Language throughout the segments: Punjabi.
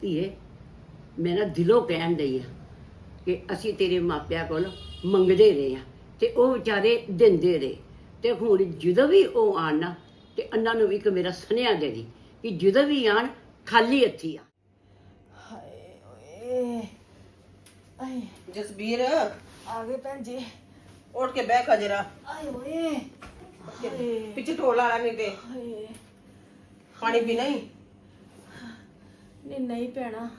ਧੀਏ ਮੈਂ ਨਾ ਦਿਲੋਂ ਕਹਿਣ ਡਈ ਆ ਕਿ ਅਸੀਂ ਤੇਰੇ ਮਾਪਿਆਂ ਕੋਲ ਮੰਗਦੇ ਰਹੇ ਆ ਤੇ ਉਹ ਵਿਚਾਰੇ ਦਿੰਦੇ ਰਹੇ। ਤੇ ਹੁਣ ਜਦੋਂ ਵੀ ਉਹ ਆਣ ਨਾ ਤੇ ਅੰਨਾਂ ਨੂੰ ਵੀ ਇੱਕ ਮੇਰਾ ਸੁਨੇਹਾ ਦੇ ਦੀ ਕਿ ਜਦੋਂ ਵੀ ਆਣ ਖਾਲੀ ਹੱਥੀ ਆ। ਹਾਏ ਓਏ ਆਏ। ਜਸਬੀਰ ਆ ਗਏ ਭੈਣ ਜੀ। ਉੱਠ ਕੇ ਬਹਿ ਖਜਰਾ ਆਏ ਓਏ ਪਿੱਛੇ ਢੋਲ ਆਲਾ ਨਹੀਂ ਤੇ। ਹਾਏ। ਪਾਣੀ ਪੀਣਾ ਹੀ ਨਹੀਂ ਨਹੀਂ ਭੈਣਾ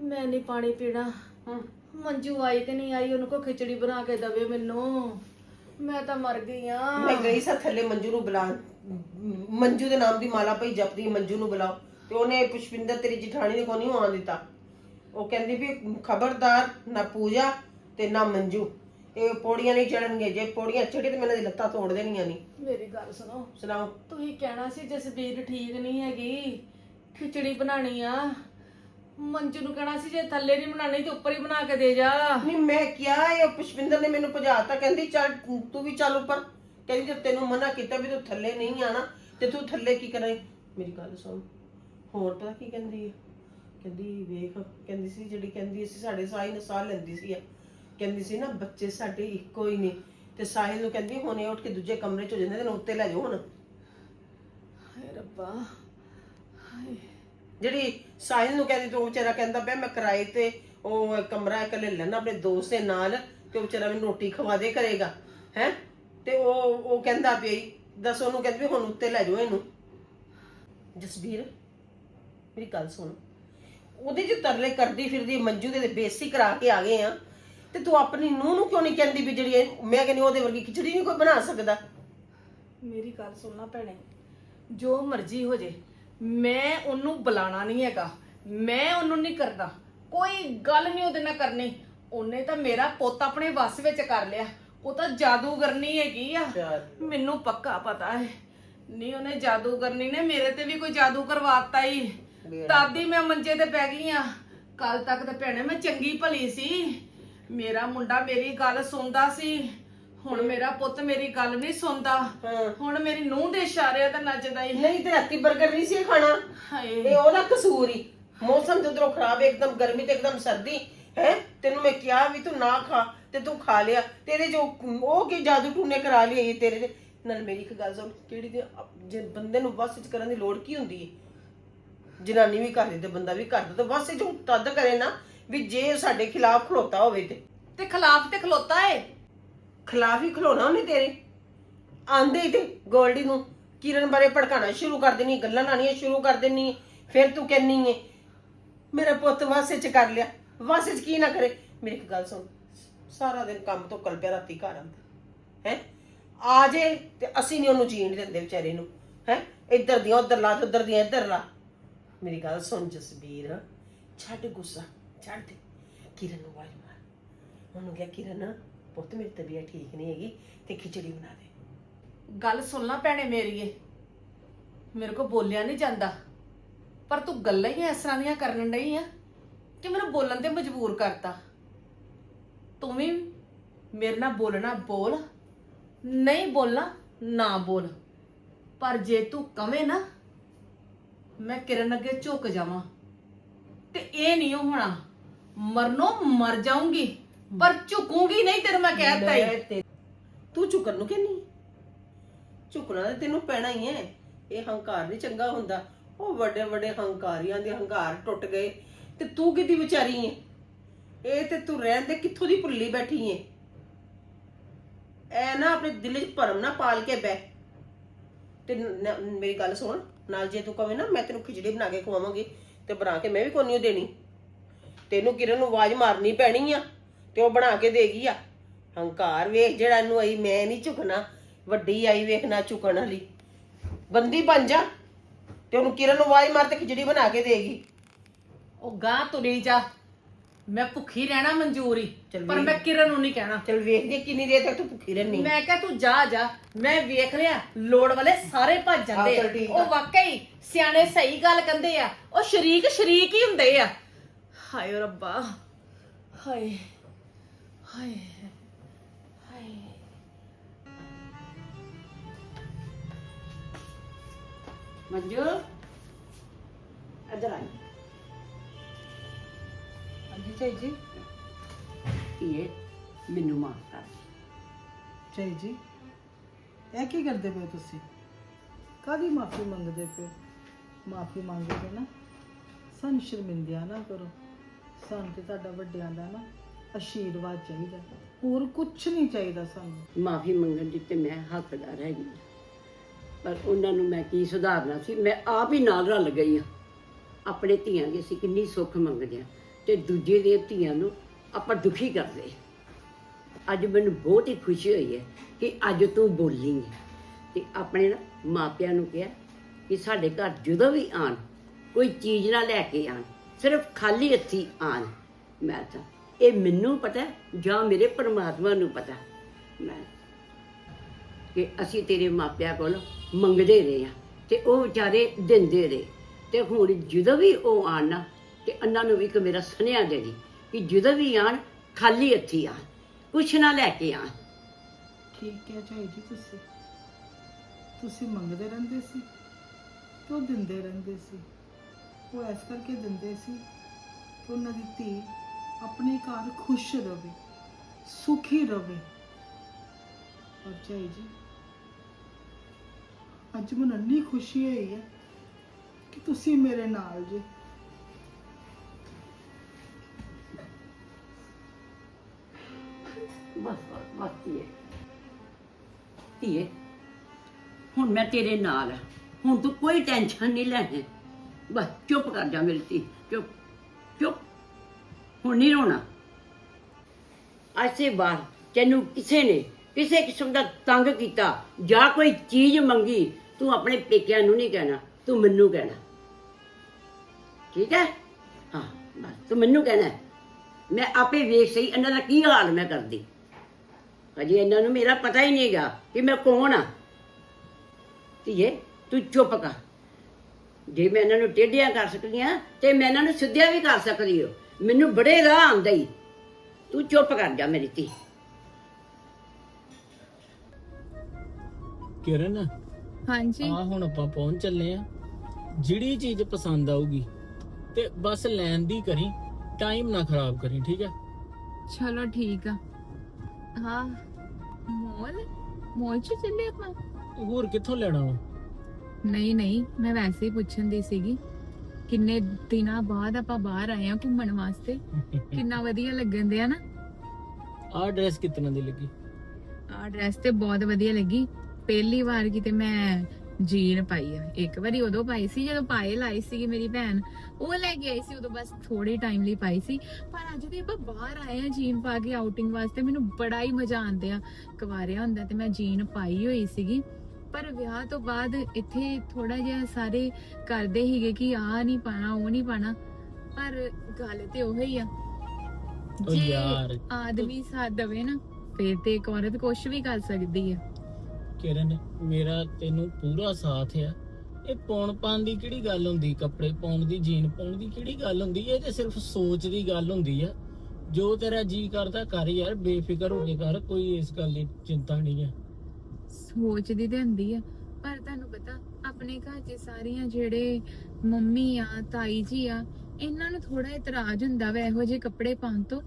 ਮੈਂ ਨਹੀਂ ਪਾਣੀ ਪੀਣਾ। ਹੂੰ। ਮੰਜੂ ਆਈ ਕਿ ਨਹੀਂ ਆਈ ਉਹਨੂੰ ਕੋ ਖਿਚੜੀ ਬਣਾ ਕੇ ਦਵੇ ਮੈਨੂੰ। ਮੈਂ ਤਾਂ ਮਰ ਗਈ ਆ। ਮੈਂ ਗਈ ਸਾਂ ਥੱਲੇ ਮੰਜੂ ਨੂੰ ਬੁਲਾ ਮੰਜੂ ਦੇ ਨਾਮ ਦੀ ਮਾਲਾ ਪਈ ਜਪਦੀ ਮੰਜੂ ਨੂੰ ਬੁਲਾਓ। ਤੇ ਉਹਨੇ ਪੁਸ਼ਪਿੰਦਰ ਤੇਰੀ ਜਠਾਣੀ ਨੇ ਕੋਈ ਨਹੀਂ ਆਉਣ ਦਿੱਤਾ। ਉਹ ਕਹਿੰਦੀ ਵੀ ਖਬਰਦਾਰ ਨਾ ਪੂਜਾ ਤੇ ਨਾ ਮੰਜੂ। ਇਹ ਪੌੜੀਆਂ ਨਹੀਂ ਚੜਨਗੇ ਜੇ ਪੌੜੀਆਂ ਚੜੀ ਤੇ ਮੈਨੂੰ ਦੀ ਲੱਤਾਂ ਤੋੜ ਦੇਣੀਆਂ ਨਹੀਂ ਮੇਰੀ ਗੱਲ ਸੁਣੋ। ਸੁਣਾਓ। ਤੁਸੀਂ ਕਹਿਣਾ ਸੀ ਜਸਬੀਰ ਠੀਕ ਨਹੀਂ ਹੈਗੀ ਖਿਚੜੀ ਬਣਾਣੀ ਆ। ਮੰਜੂ ਨੂੰ ਕਹਿਣਾ ਸੀ ਜੇ ਥੱਲੇ ਨਹੀਂ ਬਣਾਣੀ ਤੇ ਉੱਪਰ ਹੀ ਬਣਾ ਕੇ ਦੇ ਜਾ। ਨਹੀਂ ਮੈਂ ਕਿਹਾ ਇਹ ਪੁਸ਼ਪਿੰਦਰ ਨੇ ਮੈਨੂੰ ਭਜਾਤਾ ਕਹਿੰਦੀ ਚੱਲ ਤੂੰ ਵੀ ਚੱਲ ਉੱਪਰ। ਕਹਿੰਦੀ ਜੇ ਤੈਨੂੰ ਮਨਾ ਕੀਤਾ ਵੀ ਤੂੰ ਥੱਲੇ ਨਹੀਂ ਆਣਾ ਤੇ ਤੂੰ ਥੱਲੇ ਕੀ ਕਰਾਂ ਮੇਰੀ ਗੱਲ ਸੁਣ। ਹੋਰ ਪਤਾ ਕੀ ਕਹਿੰਦੀ ਹੈ ਕਹਿੰਦੀ ਵੇਖ ਕਹਿੰਦੀ ਸੀ ਜਿਹੜੀ ਕਹਿੰਦੀ ਸੀ ਸਾਡੇ ਸਾਈ ਨੇ ਸਾਹ ਲੈਂਦੀ ਸੀ ਕਹਿੰਦੀ ਸੀ ਨਾ ਬੱਚੇ ਸਾਡੇ ਇੱਕੋ ਹੀ ਨੇ। ਤੇ ਸਾਹਿਲ ਨੂੰ ਕਹਿੰਦੀ ਹੁਣੇ ਉੱਠ ਕੇ ਦੂਜੇ ਕਮਰੇ ਚ ਹੋ ਜਾਂਦੇ ਨੂੰ ਉੱਤੇ ਲੈ ਜਾਓ ਹੁਣ। ਹਾਏ ਰੱਬਾ। ਜਿਹੜੀ ਸਾਹਿਲ ਨੂੰ ਕਹਿੰਦੀ ਤੂੰ ਵਿਚਾਰਾ ਕਹਿੰਦਾ ਪਿਆ ਮੈਂ ਕਿਰਾਏ ਤੇ ਉਹ ਕਮਰਾ ਇੱਕ ਲੈਣਾ ਆਪਣੇ ਦੋਸਤ ਦੇ ਨਾਲ ਤੇ ਉਹ ਵਿਚਾਰਾ ਮੈਨੂੰ ਰੋਟੀ ਖਵਾ ਦੇ ਕਰੇਗਾ ਹੈ? ਤੇ ਉਹ ਉਹ ਕਹਿੰਦਾ ਪਿਆ ਈ, ਦੱਸ ਉਹਨੂੰ ਕਹਿੰਦੀ ਵੀ ਹੁਣ ਉੱਤੇ ਲੈ ਜਾਓ ਇਹਨੂੰ। ਜਸਬੀਰ ਮੇਰੀ ਗੱਲ ਸੁਣ। ਉਹਦੇ ਚ ਤਰਲੇ ਕਰਦੀ ਫਿਰਦੀ ਮੰਜੂ ਦੇ ਬੇਸੀ ਕਰਾ ਕੇ ਆ ਗਏ ਆ ਤੇ ਤੂੰ ਆਪਣੀ ਨੂੰਹ ਨੂੰ ਕਿਉਂ ਨਹੀਂ ਕਹਿੰਦੀ ਵੀ ਜਿਹੜੀ ਇਹ- ਮੈਂ ਕਹਿੰਦੀ ਉਹਦੇ ਵਰਗੀ ਖਿਚੜੀ ਨਹੀਂ ਕੋਈ ਬਣਾ ਸਕਦਾ? ਮੇਰੀ ਗੱਲ ਸੁਣਨਾ ਭੈਣੇ ਜੋ ਮਰਜ਼ੀ ਹੋ ਜੇ ਮੈਂ ਉਹਨੂੰ ਬੁਲਾਣਾ ਨਹੀਂ ਹੈਗਾ। ਮੈਂ ਉਹਨੂੰ ਨਹੀਂ ਕਰਦਾ ਕੋਈ ਗੱਲ ਨਹੀਂ ਉਹਦੇ ਨਾਲ ਕਰਨੀ। ਉਹਨੇ ਤਾਂ ਮੇਰਾ ਪੁੱਤ ਆਪਣੇ ਵੱਸ ਵਿੱਚ ਕਰ ਲਿਆ। ਉਹ ਤਾਂ ਜਾਦੂਗਰਨੀ ਹੈਗੀ ਆ। ਮੈਨੂੰ ਪੱਕਾ ਪਤਾ ਹੈ। ਨਹੀਂ ਉਹਨੇ ਜਾਦੂਗਰਨੀ ਨੇ ਮੇਰੇ ਤੇ ਵੀ ਕੋਈ ਜਾਦੂ ਕਰਵਾਤਾ ਹੀ ਦਾਦੀ ਮੈਂ ਮੰਜੇ ਤੇ ਪੈ ਗਈ ਆ। ਕੱਲ ਤੱਕ ਤਾਂ ਭੈਣੇ ਮੈਂ ਚੰਗੀ ਭਲੀ ਸੀ। ਮੇਰਾ ਮੁੰਡਾ ਮੇਰੀ ਗੱਲ ਸੁਣਦਾ ਸੀ। ਹੁਣ ਮੇਰਾ ਪੁੱਤ ਮੇਰੀ ਗੱਲ ਨਹੀਂ ਸੁਣਦਾ। ਹਾਂ। ਹੁਣ ਮੇਰੀ ਨੂੰਹ ਦੇ ਇਸ਼ਾਰਿਆਂ ਤੇ ਨੱਚਦਾ ਹੀ। ਨਹੀਂ ਤੇ ਰਾਤੀ 버ਗਰ ਨਹੀਂ ਸੀ ਖਾਣਾ? ਹਾਏ। ਇਹ ਉਹਦਾ ਕਸੂਰ ਹੀ ਮੌਸਮ ਜਦੋਂ ਖਰਾਬ ਹੈ ਇੱਕਦਮ ਗਰਮੀ ਤੇ ਇੱਕਦਮ ਸਰਦੀ। ਹੈ? ਤੈਨੂੰ ਮੈਂ ਕਿਹਾ ਵੀ ਤੂੰ ਨਾ ਖਾ ਤੇ ਤੂੰ ਖਾ ਲਿਆ। ਤੇਰੇ ਜੋ ਉਹ ਕੀ ਜਾਦੂ ਟੂਨੇ ਕਰਾ ਲਈ ਇਹ ਤੇਰੇ ਤੇ? ਨਾਲ ਮੇਰੀ ਇੱਕ ਗੱਲ ਸੁਣ ਕਿਹੜੀ ਅਪ- ਜੇ ਬੰਦੇ ਨੂੰ ਵਸ ਕਰਨ ਦੀ ਲੋੜ ਕੀ ਹੁੰਦੀ ਹੈ ਜਨਾਨੀ ਵੀ ਕਰਦੀ ਤੇ ਬੰਦਾ ਵੀ ਕਰਦਾ ਤੇ ਵਸ ਚ ਤਦ ਕਰੇ ਨਾ ਵੀ ਜੇ ਸਾਡੇ ਖਿਲਾਫ ਖਲੋਤਾ ਹੋਵੇ ਤੇ। ਤੇ ਖਿਲਾਫ ਤੇ ਖਲੋਤਾ ਏ। ਖਿਲਾਫ ਹੀ ਖਲੋਣਾ ਉਹਨੇ ਤੇਰੇ। ਆਂਦੇ ਹੀ ਤੇ ਗੋਲਡੀ ਨੂੰ, ਕਿਰਨ ਬਾਰੇ ਭੜਕਾਣਾ ਸ਼ੁਰੂ ਕਰ ਦੇਣੀ ਗੱਲਾਂ ਲਾਣੀਆਂ ਸ਼ੁਰੂ ਕਰ ਦੇਣੀ ਫਿਰ ਤੂੰ ਕਹਿੰਨੀ ਏ, ਮੇਰਾ ਪੁੱਤ ਵਾਸੇ ਚ ਕਰ ਲਿਆ, ਵਾਸੇ ਚ ਕੀ ਨਾ ਕਰੇ। ਮੇਰੀ ਇੱਕ ਗੱਲ ਸੁਣ, ਸਾਰਾ ਦਿਨ ਕੰਮ ਤੋਂ ਕਲਪਿਆ ਰਾਤੀ ਘਰ ਆਉਂਦਾ, ਹੈ? ਆ ਜੇ ਤੇ ਅਸੀਂ ਨਹੀਂ ਉਹਨੂੰ ਜੀਣ ਦਿੰਦੇ ਵਿਚਾਰੇ ਨੂੰ, ਹੈ? ਇੱਧਰ ਦੀਆਂ, ਉੱਧਰ ਲਾ ਤੇ ਉੱਧਰ ਦੀਆਂ, ਇੱਧਰ ਲਾ। ਮੇਰੀ ਗੱਲ ਸੁਣ ਜਸਬੀਰ, ਛੱਡ ਗੁੱਸਾ, ਛੱਡ ਦੇ। ਕਿਰਨ ਨੂੰ ਆਵਾਜ਼ ਮਾਰ। ਉਹਨੂੰ ਕਿਹਾ, ਕਿਰਨ ਪੁੱਤ, ਮੇਰੀ ਤਬੀਅਤ ਠੀਕ ਨਹੀਂ ਹੈਗੀ ਤੇ ਖਿਚੜੀ ਬਣਾ ਦੇ। ਗੱਲ ਸੁਣ ਲੈ ਭੈਣੇ ਮੇਰੀਏ ਮੇਰੇ ਕੋ ਬੋਲਿਆ ਨਹੀਂ ਜਾਂਦਾ। ਪਰ ਤੂੰ ਗੱਲਾਂ ਹੀ ਇਸ ਤਰ੍ਹਾਂ ਦੀਆਂ ਕਰਨ ਡਈ ਆ ਕਿ ਮੈਨੂੰ ਬੋਲਣ ਤੇ ਮਜਬੂਰ ਕਰਤਾ। ਤੂੰ ਵੀ ਮੇਰੇ ਨਾਲ ਬੋਲਣਾ ਬੋਲ, ਨਹੀਂ ਬੋਲਣਾ ਨਾ ਬੋਲ। ਪਰ ਜੇ ਤੂੰ ਕਵੇਂ ਨਾ, ਮੈਂ ਕਿਰਨ ਅੱਗੇ ਝੁਕ ਜਾਵਾਂ। ਤੇ ਇਹ ਨਹੀਂ ਹੋਣਾ, ਮਰਨੋਂ ਮਰ ਜਾਊਂਗੀ। ਪਰ ਝੁਕੂਗੀ ਨਹੀਂ ਤੈਨੂੰ ਮੈਂ ਕਹਿਤਾ ਹੀ ਲੈ ਤੇ- ਤੂੰ ਝੁਕਣ ਨੂੰ ਕਹਿੰਨੀ ਝੁਕਣਾ ਤੇ ਤੈਨੂੰ ਪੈਣਾ ਹੀ ਹੈ ਇਹ ਹੰਕਾਰ ਨਹੀਂ ਚੰਗਾ ਹੁੰਦਾ। ਉਹ ਵੱਡੇ ਵੱਡੇ ਹੰਕਾਰੀਆਂ ਦੇ ਹੰਕਾਰ ਟੁੱਟ ਗਏ। ਤੇ ਤੂੰ ਕਿੱਦੀ ਵਿਚਾਰੀ ਹੈ ਇਹ ਤੇ ਤੂੰ ਰਹਿਣ ਦੇ ਕਿੱਥੋਂ ਦੀ ਭੁੱਲੀ ਬੈਠੀ ਹੈ ਐ ਨਾ ਆਪਣੇ ਦਿਲ 'ਚ ਭਰਮ ਨਾ ਪਾਲ ਕੇ ਬਹਿ। ਤੇ ਨ- ਨ- ਮੇਰੀ ਗੱਲ ਸੁਣ। ਨਾਲ ਜੇ ਤੂੰ ਕਵੇਂ ਨਾ, ਮੈਂ ਤੈਨੂੰ ਖਿਚੜੀ ਬਣਾ ਕੇ ਖਵਾਵਾਂਗੀ ਤੇ ਬਣਾ ਕੇ ਮੈਂ ਵੀ ਕੋਈ ਨਹੀਂ ਦੇਣੀ। ਤੈਨੂੰ ਕਿਰਨ ਨੂੰ ਆਵਾਜ਼ ਮਾਰਨੀ ਪੈਣੀ ਆ। ਤੇ ਉਹ ਬਣਾ ਕੇ ਦੇਗੀ ਆ। ਹੰਕਾਰ ਵੇਖ ਜਿਹੜਾ ਇਹਨੂੰ ਆਈ ਮੈਂ ਨਹੀਂ ਝੁਕਣਾ। ਵੱਡੀ ਆਈ ਵੇਖਣਾ ਝੁਕਣ ਵਾਲੀ। ਬੰਦੀ ਬਣ ਜਾ ਤੇ ਉਹਨੂੰ ਕਿਰਨ ਨੂੰ ਆਵਾਜ਼ ਮਾਰ ਤੇ ਖਿਚੜੀ ਬਣਾ ਕੇ ਦੇਗੀ ਉਹ ਗਾਂ ਤੁਰੀ ਜਾ। ਮੈਂ ਭੁੱਖੀ ਰਹਿਣਾ ਮਨਜ਼ੂਰੀ ਚੱਲ ਪਰ। ਮੈਂ ਕਿਰਨ ਨੂੰ ਨਹੀਂ ਕਹਿਣਾ। ਚਲ ਵੇਖਦੇ ਕਿੰਨੀ ਦੇਰ ਤੱਕ ਤੂੰ ਭੁੱਖੀ ਰਹਿਣੀ ਮੈਂ ਕਿਹਾ ਤੂੰ ਜਾ ਜਾ। ਮੈਂ ਵੇਖ ਲਿਆ ਲੋੜ ਵਾਲੇ ਸਾਰੇ ਭੱਜ ਜਾਂਦੇ ਚੱਲ ਆ ਠੀਕ ਆ। ਉਹ ਵਾਕਈ ਸਿਆਣੇ ਸਹੀ ਗੱਲ ਕਹਿੰਦੇ ਆ। ਉਹ ਸ਼ਰੀਕ ਸ਼ਰੀਕ ਹੀ ਹੁੰਦੇ ਆ। ਹਾਏ ਓ ਰੱਬਾ ਹਾਏ। ਹਾਏ ਹਾਏ ਮੰਜੂ ਇੱਧਰ ਆ ਚਾਈ ਜੀ ਧੀਏ ਮੈਨੂੰ ਮਾਫ ਕਰ ਦੇ ਚਾਈ ਜੀ ਇਹ ਕੀ ਕਰਦੇ ਪਏ ਤੁਸੀਂ ਕਾਦੀ ਮਾਫੀ ਮੰਗਦੇ ਪਏ ਮਾਫੀ ਮੰਗਦੇ ਨਾ ਸਾਨੂੰ ਸ਼ਰਮਿੰਦਿਆ ਨਾ ਕਰੋ ਸਾਨੂੰ ਤੇ ਤੁਹਾਡਾ ਵੱਡਿਆਂ ਦਾ ਨਾ ਆਸ਼ੀਰਵਾਦ ਚਾਹੀਦਾ। ਹੋਰ ਕੁਝ ਨਹੀਂ ਚਾਹੀਦਾ ਸਾਨੂੰ। ਮਾਫੀ ਮੰਗਣ ਦੀ ਤੇ ਮੈਂ ਹੱਕਦਾਰ ਹੈਗੀ ਹਾਂ। ਪਰ ਉਹਨਾਂ ਨੂੰ ਮੈਂ ਕੀ ਸੁਧਾਰਨਾ ਸੀ? ਮੈਂ ਆਪ ਹੀ ਨਾਲ ਰਲ ਗਈ ਹਾਂ। ਆਪਣੇ ਧੀਆਂ ਦੀ ਅਸੀਂ ਕਿੰਨੀ ਸੁੱਖ ਮੰਗਦੇ ਹਾਂ ਤੇ ਦੂਜੇ ਦੇ ਧੀਆਂ ਨੂੰ ਆਪਾਂ ਦੁਖੀ ਕਰਦੇ ਹਾਂ। ਅੱਜ ਮੈਨੂੰ ਬਹੁਤ ਹੀ ਖੁਸ਼ੀ ਹੋਈ ਹੈ ਕਿ ਅੱਜ ਤੂੰ ਬੋਲੀ ਹੈ। ਤੇ ਆਪਣੇ ਨਾ ਮਾਪਿਆਂ ਨੂੰ ਕਿਹਾ ਕਿ ਸਾਡੇ ਘਰ ਜਦੋਂ ਵੀ ਆਣ ਕੋਈ ਚੀਜ਼ ਨਾ ਲੈ ਕੇ ਆਣ ਸਿਰਫ ਖਾਲੀ ਹੱਥੀ ਆਣ ਮੈਂ ਤਾਂ ਇਹ ਮੈਨੂੰ ਪਤਾ ਜਾਂ ਮੇਰੇ ਪਰਮਾਤਮਾ ਨੂੰ ਪਤਾ ਮੈਂ ਕਿ ਅਸੀਂ ਤੇਰੇ ਮਾਪਿਆਂ ਕੋਲ ਮੰਗਦੇ ਰਹੇ ਆ ਤੇ ਉਹ ਵਿਚਾਰੇ ਦਿੰਦੇ ਰਹੇ। ਤੇ ਹੁਣ ਜਦੋਂ ਵੀ ਉਹ ਆਣ ਨਾ, ਤੇ ਉਹਨਾਂ ਨੂੰ ਵੀ ਇੱਕ ਮੇਰਾ ਸੁਨੇਹਾ ਦੇ ਦੀ ਕਿ ਜਦੋਂ ਵੀ ਆਣ ਖਾਲੀ ਹੱਥੀ ਆਣ ਕੁਛ ਨਾ ਲੈ ਕੇ ਆਣ ਠੀਕ ਹੈ ਚਾਈ ਜੀ ਤੁਸੀਂ। ਤੁਸੀਂ ਮੰਗਦੇ ਰਹਿੰਦੇ ਸੀ ਤੇ ਉਹ ਦਿੰਦੇ ਰਹਿੰਦੇ ਸੀ। ਉਹ ਇਸ ਕਰਕੇ ਦਿੰਦੇ ਸੀ ਕਿ ਉਹਨਾਂ ਦੀ ਧੀ ਆਪਣੇ ਘਰ ਖੁਸ਼ ਰਵੇ, ਸੁਖੀ ਰਵੇ। ਔਰ ਜੀ ਅੱਜ ਮੈਨੂੰ ਇੰਨੀ ਖੁਸ਼ੀ ਹੋਈ ਹੈ ਕਿ ਤੁਸੀਂ ਮੇਰੇ ਨਾਲ ਜੇ। ਬਸ ਬਸ ਬਸ ਧੀਏ। ਧੀਏ, ਹੁਣ ਮੈਂ ਤੇਰੇ ਨਾਲ ਆ। ਹੁਣ ਤੂੰ ਕੋਈ ਟੈਨਸ਼ਨ ਨਹੀਂ ਲੈਣੀ ਬਸ ਚੁੱਪ ਕਰ ਜਾ ਮੇਰੀ ਧੀ, ਚੁੱਪ ਚੁੱਪ। ਹੁਣ ਨਹੀਂ ਰੋਣਾ। ਅੱਜ ਸੇ ਬਾਅਦ ਤੈਨੂੰ ਕਿਸੇ ਨੇ ਕਿਸੇ ਕਿਸਮ ਦਾ ਤੰਗ ਕੀਤਾ, ਜਾਂ ਕੋਈ ਚੀਜ਼ ਮੰਗੀ, ਤੂੰ ਆਪਣੇ ਪੇਕਿਆਂ ਨੂੰ ਨਹੀਂ ਕਹਿਣਾ, ਤੂੰ ਮੈਨੂੰ ਕਹਿਣਾ। ਠੀਕ ਹੈ? ਹਾਂ, ਬਸ, ਤੂੰ ਮੈਨੂੰ ਕਹਿਣਾ ਮੈਂ ਆਪੇ ਵੇਖ ਸਹੀ ਇਹਨਾਂ ਦਾ ਕੀ ਹਾਲ ਮੈਂ ਕਰਦੀ। ਅਜੇ ਇਹਨਾਂ ਨੂੰ ਮੇਰਾ ਪਤਾ ਹੀ ਨਹੀਂਗਾ ਕਿ ਮੈਂ ਕੌਣ ਆ ਧੀਏ, ਤੂੰ ਚੁੱਪ ਕਰ। ਜੇ ਮੈਂ ਇਹਨਾਂ ਨੂੰ ਟੇਢੀਆਂ ਕਰ ਸਕਦੀ ਹਾਂ, ਤੇ ਮੈਂ ਇਹਨਾਂ ਨੂੰ ਸਿੱਧਿਆ ਵੀ ਕਰ ਸਕਦੀ ਹਾਂ। ਮੈਨੂੰ ਬੜੇ ਰਾਹ ਆਉਂਦਾ ਹੀ ਤੂੰ ਚੁੱਪ ਕਰ ਜਾ ਮੇਰੀ ਧੀ। ਕਿਰਨ? ਹਾਂਜੀ। ਆ ਹੁਣ ਆਪਾਂ ਪਹੁੰਚ ਚੱਲੇ ਆ। ਜਿਹੜੀ ਚੀਜ਼ ਪਸੰਦ ਆਊਗੀ ਤੇ ਬਸ ਲੈਣ ਦੀ ਕਰੀ ਟਾਈਮ ਨਾ ਖਰਾਬ ਕਰੀ ਠੀਕ ਹੈ ਚਲੋ ਠੀਕ ਆ। ਹਾਂ। ਮੋਲ? ਮੋਲ ਚ ਚੱਲੇ ਆਪਾਂ? ਹੋਰ ਕਿੱਥੋਂ ਲੈਣਾ ਵਾ? ਨਹੀਂ ਨਹੀਂ ਮੈਂ ਵੈਸੇ ਹੀ ਪੁੱਛਣ ਦੀ ਸੀਗੀ। ਕਿੰਨੇ ਦਿਨਾਂ ਬਾਅਦ ਆਪਾਂ ਬਾਹਰ ਆਏ ਆ ਘੁੰਮਣ ਵਾਸਤੇ? ਕਿੰਨਾ ਵਧੀਆ ਲੱਗਣ ਦਿਆ ਨਾ? ਆਹ ਡਰੈਸ ਕਿਤਨਾ ਦੀ ਲੱਗੀ? ਆ ਡਰੈਸ ਤੇ ਬਹੁਤ ਵਧੀਆ ਲੱਗੀ। ਪਹਿਲੀ ਵਾਰ ਕਿਤੇ ਮੈਂ ਜੀਨ ਪਾਈ ਆ। ਇੱਕ ਵਾਰੀ ਉਦੋਂ ਪਾਈ ਸੀ ਜਦੋਂ ਪਾਏ ਲਾਈ ਸੀਗੀ ਮੇਰੀ ਭੈਣ ਉਹ ਲੈ ਕੇ ਆਈ ਸੀ ਉਦੋਂ ਬਸ ਥੋੜੇ ਟਾਈਮ ਲਈ ਪਾਈ ਸੀ। ਪਰ ਅੱਜ ਤੇ ਆਪਾਂ ਬਾਹਰ ਆਏ ਆ ਜੀਨ ਪਾ ਕੇ ਆਊਟਿੰਗ ਵਾਸਤੇ ਮੈਨੂੰ ਬੜਾ ਹੀ ਮਜ਼ਾ ਆਉਂਦਿਆ। ਕੁਵਾਰਿਆ ਹੁੰਦਾ ਤੇ ਮੈਂ ਜੀਨ ਪਾਈ ਹੋਈ ਸੀਗੀ। ਪਰ ਵਿਆਹ ਤੋਂ ਬਾਅਦ ਇੱਥੇ ਥੋੜਾ ਜਿਹਾ ਸਾਰੇ ਕਰਦੇ ਹੀਗੇ ਕਿ ਆ ਨਹੀਂ ਪਾਣਾ ਉਹ ਨਹੀਂ ਪਾਣਾ। ਪਰ ਗੱਲ ਤੇ ਉਹ ਹੀ ਆ। ਉਹ ਜੇ ਯਾਰ ਆਦਮੀ ਸਾਥ ਦਵੇ ਨਾ ਫੇਰ ਤੇ ਇੱਕ ਔਰਤ ਕੁਝ ਵੀ ਕਰ ਸਕਦੀ ਆ। ਕਿਰਨ ਮੇਰਾ ਤੈਨੂੰ ਪੂਰਾ ਸਾਥ ਆ। ਇਹ ਪਾਉਣ ਪਾਉਣ ਦੀ ਕਿਹੜੀ ਗੱਲ ਹੁੰਦੀ? ਕੱਪੜੇ ਪਾਉਣ ਦੀ ਜੀਨ ਪਾਉਣ ਦੀ ਕਿਹੜੀ ਗੱਲ ਹੁੰਦੀ? ਇਹ ਤੇ ਸਿਰਫ ਸੋਚ ਦੀ ਗੱਲ ਹੁੰਦੀ ਆ। ਜੋ ਤੇਰਾ ਜੀ ਕਰਦਾ ਕਰ ਯਾਰ ਬੇਫਿਕਰ ਹੋ ਕੇ ਕਰ ਕੋਈ ਇਸ ਗੱਲ ਦੀ ਚਿੰਤਾ ਨਹੀਂ ਹੈ ਸੋਚਦੀ ਤੇ ਹੁੰਦੀ ਆ। ਪਰ ਤੁਹਾਨੂੰ ਪਤਾ ਆਪਣੇ ਘਰ 'ਚ ਸਾਰੀਆਂ ਜਿਹੜੇ ਮੰਮੀ ਆ ਤਾਈ ਜੀ ਆ ਇਹਨਾਂ ਨੂੰ ਥੋੜਾ ਇਤਰਾਜ਼ ਹੁੰਦਾ ਵਾ ਇਹੋ ਜਿਹੇ ਕੱਪੜੇ ਪਾਉਣ ਤੋਂ।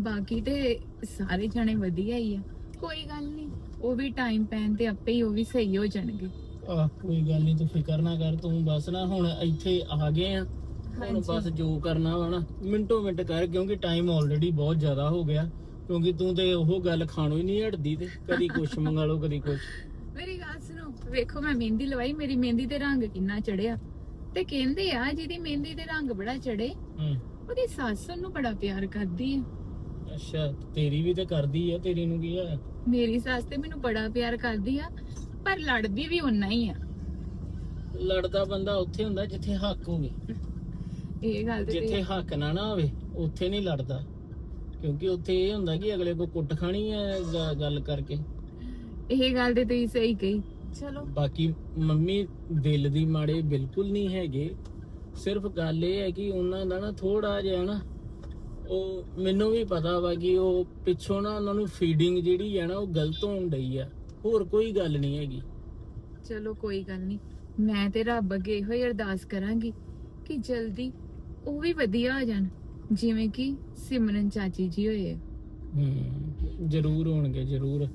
ਬਾਕੀ ਤੇ ਸਾਰੇ ਜਣੇ ਵਧੀਆ ਹੀ ਆ। ਕੋਈ ਗੱਲ ਨਹੀਂ ਉਹ ਵੀ ਟਾਈਮ ਪੈਣ ਤੇ ਆਪੇ ਹੀ ਉਹ ਵੀ ਸਹੀ ਹੋ ਜਾਣਗੇ। ਆ ਕੋਈ ਗੱਲ ਨਹੀਂ ਤੂੰ ਫਿਕਰ ਨਾ ਕਰ ਤੂੰ ਬਸ ਨਾ ਹੁਣ ਇੱਥੇ ਆ ਗਏ ਆ। ਹੁਣ ਹਾਂਜੀ। ਬਸ ਜੋ ਕਰਨਾ ਵਾ ਨਾ ਮਿੰਟੋ ਮਿੰਟ ਕਰ ਕਿਉਂਕਿ ਟਾਈਮ ਆਲਰੇਡੀ ਬਹੁਤ ਜ਼ਿਆਦਾ ਹੋ ਗਿਆ। ਕਿਉਂਕਿ ਤੂੰ ਤੇ ਉਹ ਗੱਲ ਖਾਣੋਂ ਹੀ ਨਹੀਂ ਹਟਦੀ ਤੇ ਕਦੀ ਕੁਛ ਮੰਗਾ ਲਓ ਕਦੀ ਕੁਛ। ਮੇਰੀ ਗੱਲ ਸੁਣੋ ਵੇਖੋ ਮੈਂ ਮਹਿੰਦੀ ਲਵਾਈ ਮੇਰੀ ਮਹਿੰਦੀ ਤੇ ਰੰਗ ਕਿੰਨਾ ਚੜਿਆ। ਤੇ ਕਹਿੰਦੇ ਆ ਜਿਹਦੀ ਮਹਿੰਦੀ ਤੇ ਰੰਗ ਬੜਾ ਚੜੇ ਹੂੰ। ਉਹਦੀ ਸੱਸ ਉਹਨੂੰ ਬੜਾ ਪਿਆਰ ਕਰਦੀ ਆ। ਅੱਛਾ ਤੇਰੀ ਵੀ ਤੇ ਕਰਦੀ ਆ ਤੇਰੀ ਨੂੰ ਕੀ ਆ? ਮੇਰੀ ਸੱਸ ਤੇ ਮੈਨੂੰ ਬੜਾ ਪਿਆਰ ਕਰਦੀ ਆ ਪਰ ਲੜਦੀ ਵੀ ਓਨਾ ਹੀ ਆ। ਲੜਦਾ ਬੰਦਾ ਉੱਥੇ ਹੁੰਦਾ ਜਿੱਥੇ ਹੱਕ ਹੋਵੇ। ਇਹ ਗੱਲ ਤੇ ਜਿੱਥੇ ਹੱਕ ਨਾ ਨਾ ਹੋਵੇ ਉੱਥੇ ਨਹੀਂ ਲੜਦਾ। ਕਿਉਂਕਿ ਉੱਥੇ ਇਹ ਹੁੰਦਾ ਕਿ ਅਗਲੇ ਕੋ ਕੁੱਟ ਖਾਣੀ ਹੈ ਗ- ਗੱਲ ਕਰਕੇ। ਇਹ ਗੱਲ ਤੇ ਤੁਸੀਂ ਸਹੀ ਕਹੀ। ਚਲੋ। ਬਾਕੀ ਮੰਮੀ ਦਿਲ ਦੀ ਮਾੜੇ ਬਿਲਕੁਲ ਨਹੀਂ ਹੈਗੇ। ਸਿਰਫ ਗੱਲ ਇਹ ਹੈ ਕਿ ਉਹਨਾਂ ਦਾ ਨਾ ਥੋੜਾ ਜਿਹਾ ਨਾ ਉਹ ਮੈਨੂੰ ਵੀ ਪਤਾ ਵਾ ਕਿ ਉਹ ਪਿੱਛੋਂ ਨਾ ਉਹਨਾਂ ਨੂੰ ਫੀਡਿੰਗ ਜਿਹੜੀ ਹੈ ਨਾ ਉਹ ਗਲਤ ਹੋਣ ਡਈ ਆ। ਹੋਰ ਕੋਈ ਗੱਲ ਨਹੀਂ ਹੈਗੀ। ਚਲੋ ਕੋਈ ਗੱਲ ਨਹੀਂ। ਮੈਂ ਤੇ ਰੱਬ ਅੱਗੇ ਇਹੋ ਹੀ ਅਰਦਾਸ ਕਰਾਂਗੀ ਕਿ ਜਲਦੀ ਉਹ ਵੀ ਵਧੀਆ ਹੋ ਜਾਣ। ਜਿਵੇਂ ਕਿ ਸਿਮਰਨ ਚਾਚੀ ਜੀ ਹੋਏ। ਹੂੰ ਜ਼ਰੂਰ ਹੋਣਗੇ ਜ਼ਰੂਰ।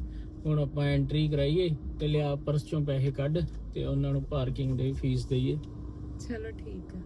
ਹੁਣ ਆਪਾਂ ਐਂਟਰੀ ਕਰਾਈਏ ਤੇ ਲਿਆ ਪਰਸ ਚੋਂ ਪੈਸੇ ਕੱਢ ਤੇ ਉਹਨਾਂ ਨੂੰ ਪਾਰਕਿੰਗ ਦੀ ਫੀਸ ਦਈਏ। ਚਲੋ ਠੀਕ ਆ।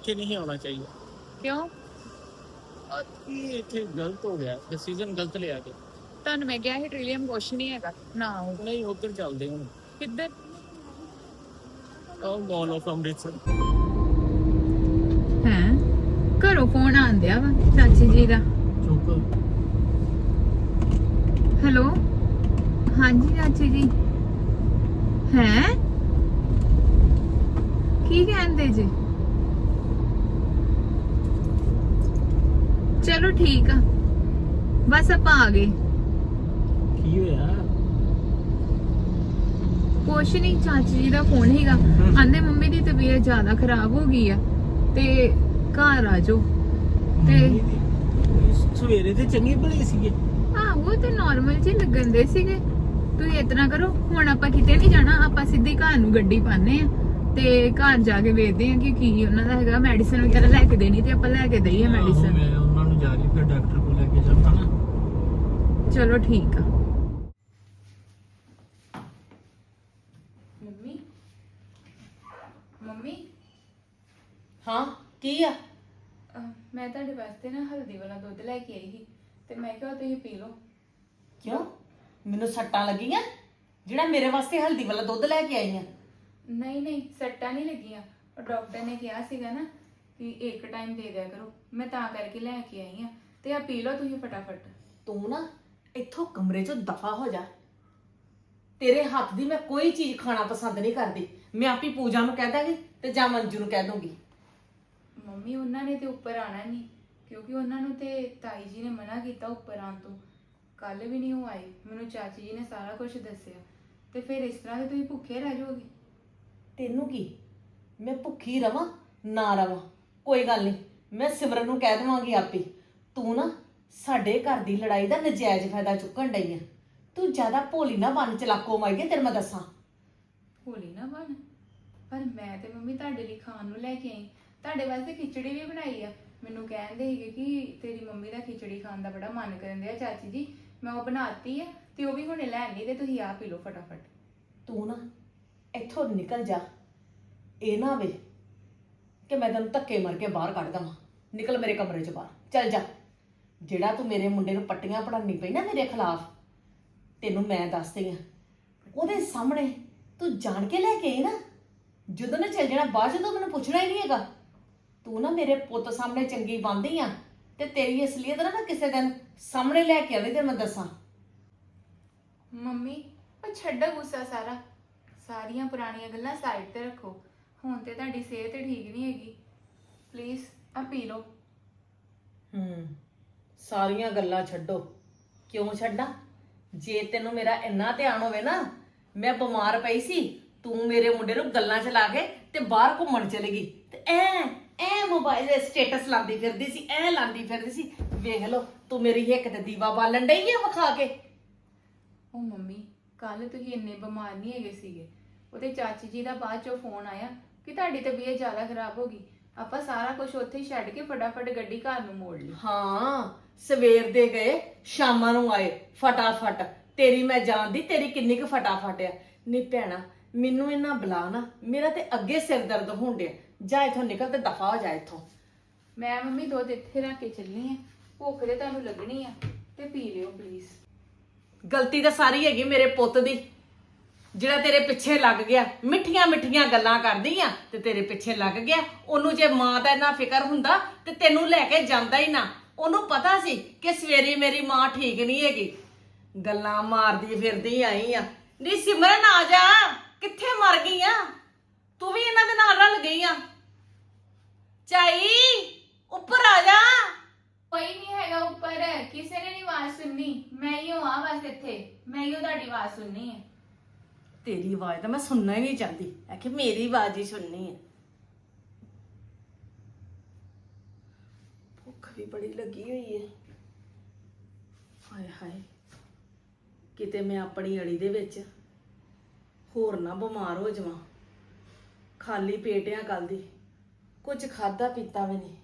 ਇੱਥੇ ਨਹੀਂ ਆਉਣਾ ਚਾਹੀਦਾ। ਕਿਉਂ? ਕੀ ਇੱਥੇ ਗਲਤ ਹੋ ਗਿਆ। ਡਿਸੀਜਨ ਗਲਤ ਲਿਆ ਕੇ। ਤੁਹਾਨੂੰ ਮੈਂ ਕਿਹਾ ਸੀ ਟ੍ਰਿਲੀਅਮ ਕੁਛ ਨਹੀਂ ਹੈਗਾ। ਨਾ ਆਓ ਨਹੀਂ ਉੱਧਰ ਚੱਲਦੇ ਹੁਣ। ਕਿੱਧਰ? ਆਹ ਮਾਲ ਆਫ ਅੰਮ੍ਰਿਤਸਰ। ਹੈ? ਘਰੋਂ ਫੋਨ ਆਂਦਿਆ ਵਾ ਚਾਚੀ ਜੀ ਦਾ। ਹੈਲੋ ਹਾਂਜੀ ਚਾਚੀ ਜੀ। ਹੈ? ਕੀ ਕਹਿੰਦੇ ਜੀ? ਚਲੋ ਠੀਕ ਆ। ਬਸ ਆਪਾਂ ਆ ਗਏ। ਕੀ ਹੋਇਆ? ਕੁਛ ਨਹੀਂ ਚਾਚੀ ਜੀ ਦਾ ਫੋਨ ਹੀਗਾ ਆਂਦੇ ਮੰਮੀ ਦੀ ਤਬੀਅਤ ਜ਼ਿਆਦਾ ਖਰਾਬ ਹੋ ਗਈ ਆ ਤੇ ਘਰ ਆ ਜਾਓ। ਤੇ ਸਵੇਰੇ ਤੇ ਚੰਗੇ ਭਲੇ ਸੀਗੇ। ਆਹੋ ਤੇ ਨਾਰਮਲ ਜੀ ਲੱਗਣ ਦੇ ਸੀਗੇ। ਤੁਸੀਂ ਇਤਨਾ ਕਰੋ ਹੁਣ ਆਪਾਂ ਕਿਤੇ ਨਹੀਂ ਜਾਣਾ ਆਪਾਂ ਸਿੱਧੀ ਘਰ ਨੂੰ ਗੱਡੀ ਪਾਣੇ ਆ। ਤੇ ਘਰ ਜਾ ਕੇ ਵੇਖਦੇ ਆ ਕਿ ਕੀ ਉਹਨਾਂ ਦਾ ਹੈਗਾ। ਮੈਡੀਸਨ ਵਗੈਰਾ ਲੈ ਕੇ ਦੇਣੀ ਤੇ ਆਪਾਂ ਲੈ ਕੇ ਦਈਏ ਮੈਡੀਸਨ ਮੈਂ ਉਹਨਾਂ ਨੂੰ ਜਾ ਕੇ ਫਿਰ ਡਾਕਟਰ ਕੋਲ ਲੈ ਕੇ ਜਾਂਦਾ ਨਾ ਚਲੋ ਠੀਕ ਆ। ਮੰਮੀ? ਮੰਮੀ? ਹਾਂ ਕੀ ਆ? ਮੈਂ ਤੁਹਾਡੇ ਵਾਸਤੇ ਨਾ ਹਲਦੀ ਵਾਲਾ ਦੁੱਧ ਲੈ ਕੇ ਆਈ ਸੀ ਤੇ ਮੈਂ ਕਿਹਾ ਤੁਸੀਂ ਪੀ ਲਓ। ਕਿਉਂ? ਮੈਨੂੰ ਸੱਟਾਂ ਲੱਗੀਆਂ? ਜਿਹੜਾ ਮੇਰੇ ਵਾਸਤੇ ਹਲਦੀ ਵਾਲਾ ਦੁੱਧ ਲੈ ਕੇ ਆਈ ਆ? ਨਹੀਂ ਨਹੀਂ ਸੱਟਾਂ ਨਹੀਂ ਲੱਗੀਆਂ। ਉਹ ਡਾਕਟਰ ਨੇ ਕਿਹਾ ਸੀਗਾ ਨਾ ਕਿ ਇੱਕ ਟਾਈਮ ਦੇ ਦਿਆ ਕਰੋ। ਮੈਂ ਤਾਂ ਕਰਕੇ ਲੈ ਕੇ ਆਈ ਆ। ਤੇ ਆ ਪੀ ਲਓ ਤੁਸੀਂ ਫਟਾਫਟ। ਤੂੰ ਨਾ ਇੱਥੋਂ ਕਮਰੇ ਚੋਂ ਦਫਾ ਹੋ ਜਾ। ਤੇਰੇ ਹੱਥ ਦੀ ਮੈਂ ਕੋਈ ਚੀਜ਼ ਖਾਣਾ ਪਸੰਦ ਨਹੀਂ ਕਰਦੀ। ਮੈਂ ਆਪੀ ਪੂਜਾ ਨੂੰ ਕਹਿ ਦਾਂਗੀ ਤੇ ਜਾਂ ਮੰਜੂ ਨੂੰ ਕਹਿ ਦੂੰਗੀ। ਮੰਮੀ ਉਹਨਾਂ ਨੇ ਤੇ ਉੱਪਰ ਆਣਾ ਨਹੀਂ ਕਿਉਂਕਿ ਉਹਨਾਂ ਨੂੰ ਤੇ ਤਾਈ ਜੀ ਨੇ ਮਨਾ ਕੀਤਾ ਉੱਪਰ ਆਉਣ ਤੋਂ। ਕੱਲ ਵੀ ਨਹੀਂ ਉਹ ਆਏ ਮੈਨੂੰ ਚਾਚੀ ਜੀ ਨੇ ਸਾਰਾ ਕੁਝ ਦੱਸਿਆ। ਤੇ ਫਿਰ ਇਸ ਤਰ੍ਹਾਂ ਤੇ ਤੁਸੀਂ ਭੁੱਖੇ ਰਹਿ ਜਾਓਗੇ। ਤੈਨੂੰ ਕੀ? ਮੈਂ ਭੁੱਖੀ ਰਵਾਂ ਨਾ ਰਵਾਂ। ਕੋਈ ਗੱਲ ਨਹੀਂ ਮੈਂ ਸਿਮਰਨ ਨੂੰ ਕਹਿ ਦੇਵਾਂਗੀ ਆਪੇ। ਤੂੰ ਨਾ ਸਾਡੇ ਘਰ ਦੀ ਲੜਾਈ ਦਾ ਨਜਾਇਜ਼ ਫਾਇਦਾ ਚੁੱਕਣ ਡਈ ਆ। ਤੂੰ ਜ਼ਿਆਦਾ ਭੋਲੀ ਨਾ ਬਣ ਚਲਾਕੋ ਮਾਈਏ ਤੇਰੇ ਮੈਂ ਦੱਸਾਂ। ਹੋਲੀ ਨਾ ਬਣ? ਪਰ ਮੈਂ ਤੇ ਮੰਮੀ ਤੁਹਾਡੇ ਲਈ ਖਾਣ ਨੂੰ ਲੈ ਕੇ ਆਈ। ਤੁਹਾਡੇ ਵਾਸਤੇ ਖਿਚੜੀ ਵੀ ਬਣਾਈ ਆ। ਮੈਨੂੰ ਕਹਿੰਦੇ ਸੀਗੇ ਕਿ ਤੇਰੀ ਮੰਮੀ ਦਾ ਖਿਚੜੀ ਖਾਣ ਦਾ ਬੜਾ ਮਨ ਕਰਨ ਡਿਆ ਚਾਚੀ ਜੀ। ਮੈਂ ਉਹ ਬਣਾਤੀ ਆ ਤੇ ਉਹ ਵੀ ਹੁਣੇ ਲੈਣ ਲਈ ਤੇ ਤੁਸੀਂ ਆ ਪੀ ਲਓ ਫਟਾਫਟ। ਤੂੰ ਨਾ ਇੱਥੋਂ ਨਿਕਲ ਜਾ। ਇਹ ਨਾ ਵੇ ਕਿ ਮੈਂ ਤੈਨੂੰ ਧੱਕੇ ਮਾਰ ਕੇ ਬਾਹਰ ਕੱਢ ਦਵਾਂ। ਨਿਕਲ ਮੇਰੇ ਕਮਰੇ 'ਚ ਬਾਹਰ। ਚੱਲ ਜਾ। ਜਿਹੜਾ ਤੂੰ ਮੇਰੇ ਮੁੰਡੇ ਨੂੰ ਪੱਟੀਆਂ ਪੜਾਉਣੀ ਪਈ ਨਾ ਮੇਰੇ ਖਿਲਾਫ ਤੈਨੂੰ ਮੈਂ ਦੱਸਦੀ ਆ ਉਹਦੇ ਸਾਹਮਣੇ ਤੂੰ ਜਾਣ ਕੇ ਲੈ ਕੇ ਆਈ ਨਾ। ਜਦੋਂ ਨਾ ਚੱਲ ਜਾਣਾ ਬਾਅਦ ਤੂੰ ਮੈਨੂੰ ਪੁੱਛਣਾ ਹੀ ਨਹੀਂ ਹੈਗਾ। ਤੂੰ ਨਾ ਮੇਰੇ ਪੁੱਤ ਸਾਹਮਣੇ ਚੰਗੀ ਬਣਦੀ ਆ ਤੇ ਤੇਰੀ ਅਸਲੀਅਤ ਨਾ ਮੈਂ ਕਿਸੇ ਦਿਨ ਸਾਹਮਣੇ ਲੈ ਕੇ ਆਉਂਦੀ ਤੇ ਮੈਂ ਦੱਸਾਂ। ਮੰਮੀ ਉਹ ਛੱਡੋ ਗੁੱਸਾ ਸਾਰਾ। ਸਾਰੀਆਂ ਪੁਰਾਣੀਆਂ ਗੱਲਾਂ ਸਾਈਡ ਤੇ ਰੱਖੋ। ਹੁਣ ਤੇ ਤੁਹਾਡੀ ਸਿਹਤ ਠੀਕ ਨਹੀਂ ਹੈਗੀ। ਪਲੀਜ਼ ਆ ਪੀ ਲਓ। ਹੂੰ। ਸਾਰੀਆਂ ਗੱਲਾਂ ਛੱਡੋ। ਕਿਉਂ ਛੱਡਾਂ? ਜੇ ਤੈਨੂੰ ਮੇਰਾ ਇੰਨਾ ਧਿਆਨ ਹੋਵੇ ਨਾ ਮੈਂ ਬਿਮਾਰ ਪਈ ਸੀ ਤੂੰ ਮੇਰੇ ਮੁੰਡੇ ਨੂੰ ਗੱਲਾਂ ਚ ਲਾ ਕੇ ਤੇ ਬਾਹਰ ਘੁੰਮਣ ਚਲੇ ਗਈ। ਤੇ ਐ ਐ ਮੋਬਾਈਲ ਦੇ ਸਟੇਟਸ ਲਾਉਂਦੀ ਫਿਰਦੀ ਸੀ ਐ ਲਾਉਂਦੀ ਫਿਰਦੀ ਸੀ। ਵੇਖ ਲਓ ਤੂੰ ਮੇਰੀ ਹਿੱਕ ਤੇ ਦੀਵਾ ਬਾਲਣ ਡਈ ਐ ਵਿਖਾ ਕੇ। ਉਹ ਮੰਮੀ ਕੱਲ ਤੁਸੀਂ ਇੰਨੇ ਬਿਮਾਰ ਨਹੀਂ ਹੈਗੇ ਸੀਗੇ। ਉਹਦੇ ਚਾਚੀ ਜੀ ਦਾ ਬਾਅਦ ਚੋਂ ਫੋਨ ਆਇਆ ਕਿ ਤੁਹਾਡੀ ਤਬੀਅਤ ਜ਼ਿਆਦਾ ਖਰਾਬ ਹੋ ਗਈ। ਆਪਾਂ ਸਾਰਾ ਕੁਝ ਉੱਥੇ ਹੀ ਛੱਡ ਕੇ ਫਟਾਫਟ ਗੱਡੀ ਘਰ ਨੂੰ ਮੋੜ ਲਈ। ਹਾਂ ਸਵੇਰ ਦੇ ਗਏ ਸ਼ਾਮਾਂ ਨੂੰ ਆਏ ਫਟਾਫਟ। ਤੇਰੀ ਮੈਂ ਜਾਣਦੀ ਤੇਰੀ ਕਿੰਨੀ ਕੁ ਫਟਾਫਟ ਆ। ਨੀ ਭੈਣਾ ਮੈਨੂੰ ਇਹਨਾਂ ਬੁਲਾ ਨਾ ਮੇਰਾ ਤੇ ਅੱਗੇ ਸਿਰ ਦਰਦ ਹੋਣ ਡਿਆ। ਜਾ ਇਥੋਂ ਨਿਕਲ ਤੇ ਦਫਾ ਹੋ ਜਾ ਇਥੋਂ। ਮੈਂ ਮੰਮੀ ਦੁੱਧ ਇੱਥੇ ਰੱਖ ਕੇ ਚੱਲੀ ਆ ਭੁੱਖ ਤੇ ਤੁਹਾਨੂੰ ਲੱਗਣੀ ਆ ਤੇ ਪੀ ਲਿਓ ਪਲੀਜ਼ ਗਲਤੀ ਤਾਂ ਸਾਰੀ ਹੈਗੀ ਮੇਰੇ ਪੁੱਤ ਦੀ। ਜਿਹੜਾ ਤੇਰੇ ਪਿੱਛੇ ਲੱਗ ਗਿਆ ਮਿੱਠੀਆਂ ਮਿੱਠੀਆਂ ਗੱਲਾਂ ਕਰਦੀ ਆ ਤੇ ਤੇਰੇ ਪਿੱਛੇ ਲੱਗ ਗਿਆ। ਉਹਨੂੰ ਜੇ ਮਾਂ ਦਾ ਇੰਨਾ ਫਿਕਰ ਹੁੰਦਾ ਤੇ ਤੈਨੂੰ ਲੈ ਕੇ ਜਾਂਦਾ ਹੀ ਨਾ। ਉਹਨੂੰ ਪਤਾ ਸੀ ਕਿ ਸਵੇਰੇ ਮੇਰੀ ਮਾਂ ਠੀਕ ਨਹੀਂ ਹੈਗੀ। ਗੱਲਾਂ ਮਾਰਦੀ ਫਿਰਦੀ ਆਈ ਆ। ਨੀ ਸਿਮਰਨ ਆ ਜਾ ਕਿੱਥੇ ਮਰ ਗਈ ਆ? ਤੂੰ ਵੀ ਇਹਨਾਂ ਦੇ ਨਾਲ ਰਲ ਗਈ ਆ। ਚਾਈ ਉੱਪਰ ਆ ਜਾ। ਕੋਈ ਨਹੀਂ ਹੈਗਾ ਉੱਪਰ ਕਿਸੇ ਨੇ ਨਹੀਂ ਆਵਾਜ਼ ਸੁਣਨੀ। ਮੈਂ ਹੀ ਹਾਂ ਬਸ ਇੱਥੇ। ਮੈਂ ਹੀ ਤੁਹਾਡੀ ਆਵਾਜ਼ ਸੁਣਨੀ ਹੈ ਤੇਰੀ ਆਵਾਜ਼ ਤਾਂ ਮੈਂ ਸੁਣਨਾ ਹੀ ਨਹੀਂ ਚਾਹਦੀ। ਕਿ ਮੇਰੀ ਆਵਾਜ਼ ਹੀ ਸੁਣਨੀ ਹੈ ਭੁੱਖ ਵੀ ਬੜੀ ਲੱਗੀ ਹੋਈ ਹੈ ਹਾਏ ਹਾਏ, ਕਿਤੇ ਮੈਂ ਆਪਣੀ ਅੜੀ ਦੇ ਵਿੱਚ ਹੋਰ ਨਾ ਬਿਮਾਰ ਹੋ ਜਾਵਾਂ। ਖਾਲੀ ਪੇਟਿਆਂ ਕੱਲ ਦੀ, ਕੁਝ ਖਾਦਾ ਪੀਤਾ ਵੀ ਨਹੀਂ।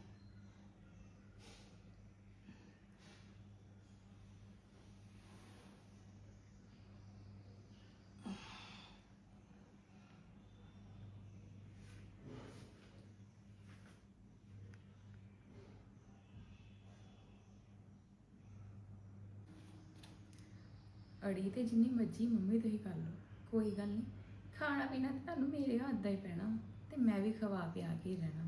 ਅੜੀ ਤੇ ਜਿੰਨੀ ਮਰਜ਼ੀ ਮੰਮੀ ਤੁਸੀਂ ਕਰ ਲਓ ਕੋਈ ਗੱਲ ਨਹੀਂ। ਖਾਣਾ ਪੀਣਾ ਤਾਂ ਤੁਹਾਨੂੰ ਮੇਰੇ ਹੱਥ ਦਾ ਹੀ ਪੈਣਾ ਤੇ ਮੈਂ ਵੀ ਖਵਾ ਪਿਆ ਕੇ ਹੀ ਰਹਿਣਾ।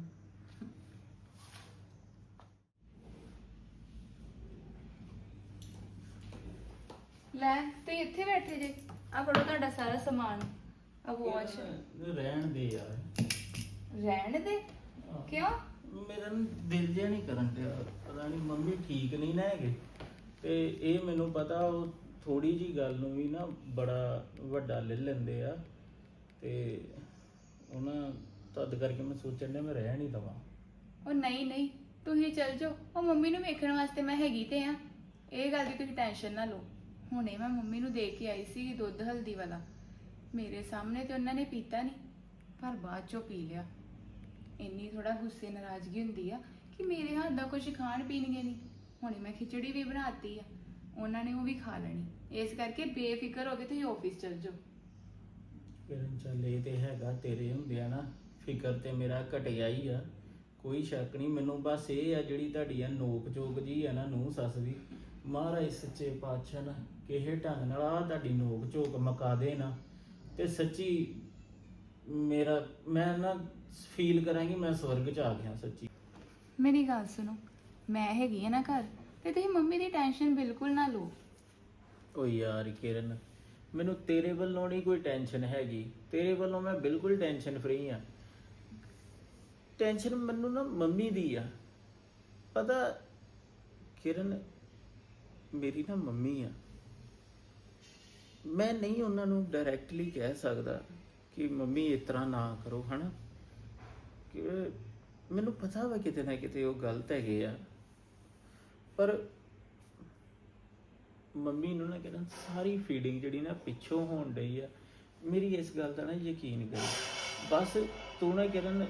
ਲੈ ਤੇ ਇੱਥੇ ਬੈਠੇ ਜੇ ਆ ਫੜੋ ਤੁਹਾਡਾ ਸਾਰਾ ਸਮਾਨ ਆ ਵਾਚ ਰਹਿਣ ਦੇ ਯਾਰ। ਰਹਿਣ ਦੇ? ਕਿਉਂ? ਮੇਰਾ ਨਾ ਦਿਲ ਜਿਹਾ ਨਹੀਂ ਕਰਨ ਡਿਆ ਪਤਾ ਨਹੀਂ ਮੰਮੀ ਠੀਕ ਨਹੀਂ ਨਾ ਹੈਗੇ ਤੇ ਇਹ ਮੈਨੂੰ ਪਤਾ ਉਹ ਥੋੜੀ ਜੀ ਗੱਲ ਨੂੰ ਵੀ ਨਾ ਬੜਾ ਵੱਡਾ ਲੈ ਲੈਂਦੇ ਆ ਤੇ ਉਹਨਾਂ ਤਦ ਕਰਕੇ ਮੈਂ ਸੋਚਣ ਡਿਆ ਮੈਂ ਰਹਿਣ ਹੀ ਦਵਾਂ। ਉਹ ਨਹੀਂ ਨਹੀਂ, ਤੁਸੀਂ ਚੱਲ ਜਾਓ। ਉਹ ਮੰਮੀ ਨੂੰ ਵੇਖਣ ਵਾਸਤੇ ਮੈਂ ਹੈਗੀ ਤੇ ਆ। ਇਹ ਗੱਲ ਦੀ ਤੁਸੀਂ ਟੈਨਸ਼ਨ ਨਾ ਲਓ। ਹੁਣੇ ਮੈਂ ਮੰਮੀ ਨੂੰ ਦੇ ਕੇ ਆਈ ਸੀ ਦੁੱਧ ਹਲਦੀ ਵਾਲਾ। ਮੇਰੇ ਸਾਹਮਣੇ ਤੇ ਉਹਨਾਂ ਨੇ ਪੀਤਾ ਨਹੀਂ ਪਰ ਬਾਅਦ ਚੋਂ ਪੀ ਲਿਆ। ਇੰਨੀ ਥੋੜਾ ਗੁੱਸੇ ਨਾਰਾਜ਼ਗੀ ਹੁੰਦੀ ਆ ਕਿ ਮੇਰੇ ਹੱਥ ਦਾ ਕੁਝ ਖਾਣ ਪੀਣਗੇ ਨਹੀਂ ਹੁਣੇ ਮੈਂ ਖਿਚੜੀ ਵੀ ਬਣਾਤੀ ਆ। ਉਹਨਾਂ ਨੇ ਉਹ ਵੀ ਖਾ ਲੈਣੀ। ਇਸ ਕਰਕੇ ਬੇਫਿਕਰ ਹੋ ਕੇ ਤੁਸੀਂ ਆਫਿਸ ਚੱਲ ਜਾਓ। ਕਿਰਨ ਚੱਲ ਇਹ ਤੇ ਹੈਗਾ ਤੇਰੇ ਹੁੰਦਿਆ ਨਾ ਫਿਕਰ ਤੇ ਮੇਰਾ ਘਟਿਆ ਹੀ ਆ ਕੋਈ ਸ਼ੱਕ ਨਹੀਂ ਮੈਨੂੰ ਬਸ ਇਹ ਆ ਜਿਹੜੀ ਤੁਹਾਡੀ ਆ ਨੋਕ ਝੋਕ ਜੀ ਆ ਨਾ ਨੂੰ ਸੱਸ ਦੀ ਮਹਾਰਾਜ ਸੱਚੇ ਪਾਤਸ਼ਾਹ ਨਾ ਕਿਹੇ ਢੰਗ ਨਾਲ ਆ ਤੁਹਾਡੀ ਨੋਕ ਝੋਕ ਮੁਕਾ ਦੇ ਨਾ ਤੇ ਸੱਚੀ ਮੇਰਾ ਮੈਂ ਨਾ ਫੀਲ ਕਰਾਂਗੀ ਮੈਂ ਸਵਰਗ ਚ ਆ ਗਿਆ ਸੱਚੀ। ਮੇਰੀ ਗੱਲ ਸੁਣੋ ਮੈਂ ਹੈਗੀ ਆ ਨਾ ਘਰ ਤੇ ਤੁਸੀਂ ਮੰਮੀ ਦੀ ਟੈਨਸ਼ਨ ਬਿਲਕੁਲ ਨਾ ਲਓ। ਓ ਯਾਰ ਕਿਰਨ, ਮੈਨੂੰ ਤੇਰੇ ਵੱਲੋਂ ਨਹੀਂ ਕੋਈ ਟੈਨਸ਼ਨ ਹੈਗੀ। ਤੇਰੇ ਵੱਲੋਂ ਮੈਂ ਬਿਲਕੁਲ ਟੈਨਸ਼ਨ ਫ੍ਰੀ ਆ। ਟੈਨਸ਼ਨ ਮੈਨੂੰ ਨਾ ਮੰਮੀ ਦੀ ਆ। ਪਤਾ ਕਿਰਨ, ਮੇਰੀ ਨਾ ਮੰਮੀ ਆ। ਮੈਂ ਨਹੀਂ ਉਹਨਾਂ ਨੂੰ ਡਾਇਰੈਕਟਲੀ ਕਹਿ ਸਕਦਾ ਕਿ ਮੰਮੀ ਇਸ ਤਰ੍ਹਾਂ ਨਾ ਕਰੋ, ਹਨਾ? ਕਿ ਮੈਨੂੰ ਪਤਾ ਵਾ ਕਿਤੇ ਨਾ ਕਿਤੇ ਉਹ ਗਲਤ ਹੈਗੇ ਆ। ਪਰ ਮੰਮੀ ਨੂੰ ਨਾ ਕਿਰਨ ਸਾਰੀ ਫੀਡਿੰਗ ਜਿਹੜੀ ਨਾ ਪਿੱਛੋਂ ਹੋਣ ਡਈ ਆ। ਮੇਰੀ ਇਸ ਗੱਲ ਦਾ ਨਾ ਯਕੀਨ ਕਰੀ। ਬਸ ਤੂੰ ਨਾ ਕਿਰਨ